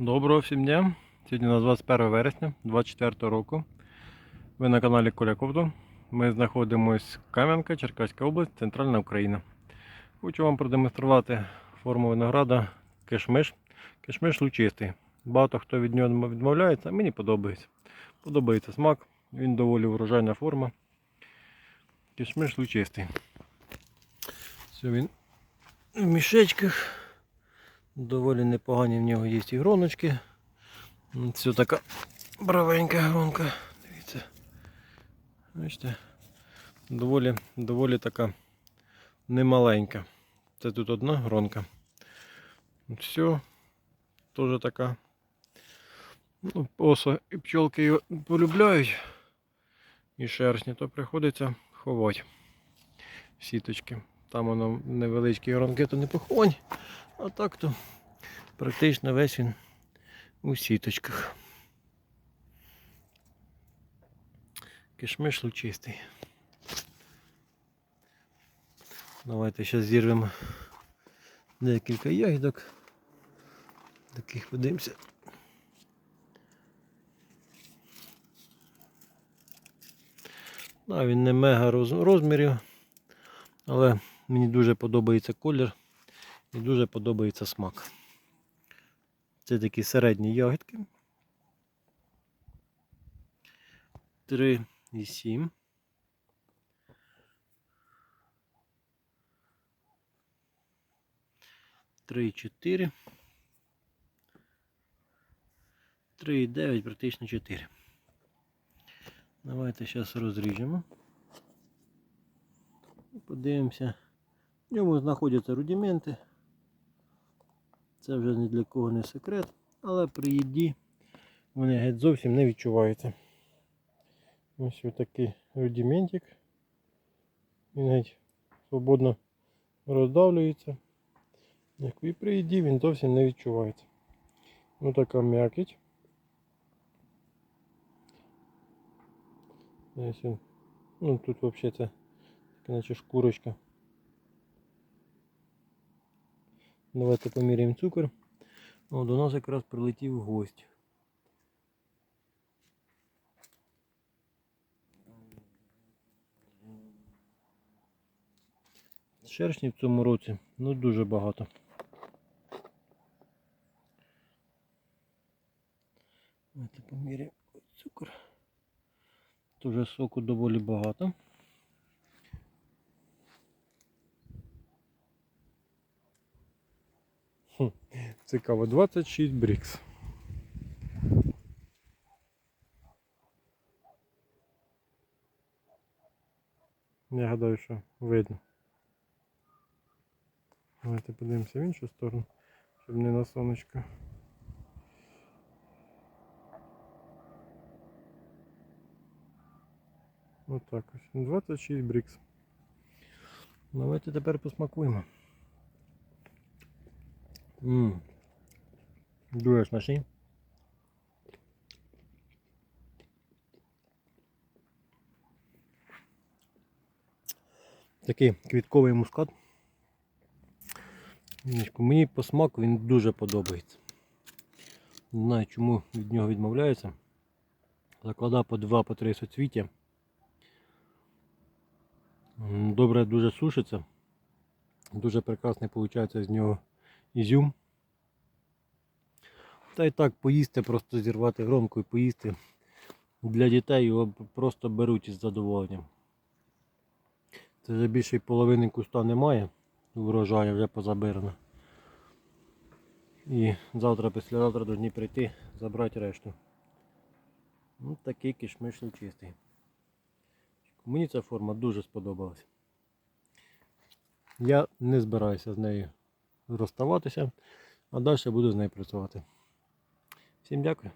Доброго всім дня. Сьогодні у нас 21 вересня 2024 року. Ви на каналі Коля Ковдо. Ми знаходимось Кам'янка, Черкаська область, Центральна Україна. Хочу вам продемонструвати форму винограда кишмиш. Кишмиш лучистий. Багато хто від нього відмовляється, а мені подобається. Подобається смак, він доволі врожайна форма. Кишмиш лучистий. Все він в мішечках. Доволі непогані в нього є і гроночки. Це така бравенька гронка. Дивіться. Бачите? Доволі, доволі така немаленька. Це тут одна гронка. Все. Теж така. Ну, осо і пчолки його полюбляють. І шершні, то приходиться ховати сіточки. Там воно невеличкі гронки, то не поховань. А так то практично весь він у сіточках. Кишмиш лучистий. Давайте зараз зірвемо декілька ягідок. Таких подивимося. Да, він не мега розмірів, але мені дуже подобається колір і дуже подобається смак. Це такі середні ягідки. 3 і 7. Три і 4. 3 і 9, практично 4. Давайте зараз розріжемо. І подивимося. В ньому знаходяться рудименти. Це вже ні для кого не секрет, але при їді вони геть зовсім не відчуваються. Ось такий рудиментик. Він геть свободно роздавлюється. І при їді він зовсім не відчувається. Ось така м'якіть. Ну тут взагалі це наче шкурочка. Давайте поміряємо цукор. О, до нас якраз прилетів гость. Шершні в цьому році ну дуже багато. Давайте поміряємо цукор. Тут вже соку доволі багато. Цікаво, 26 брікс. Я гадаю, що видно. Давайте подивимося в іншу сторону, щоб не на сонечко. Отак ось. 26 брікс. Давайте тепер посмакуємо. Ммм. Дуже смачний. Такий квітковий мускат. Мені по смаку він дуже подобається. Не знаю чому від нього відмовляються. Закладав по 2-3 соцвіття. Добре дуже сушиться. Дуже прекрасний виходить з нього ізюм. Та й так поїсти, просто зірвати громко і поїсти. Для дітей його просто беруть із задоволенням. Це вже більше половини куста немає. Урожаю вже позабирано. І завтра, післязавтра повинні прийти, забрати решту. Ну, такий кишмиш чистий. Мені ця форма дуже сподобалась. Я не збираюся з нею розставатися, а далі буду з нею працювати. Всім дякую.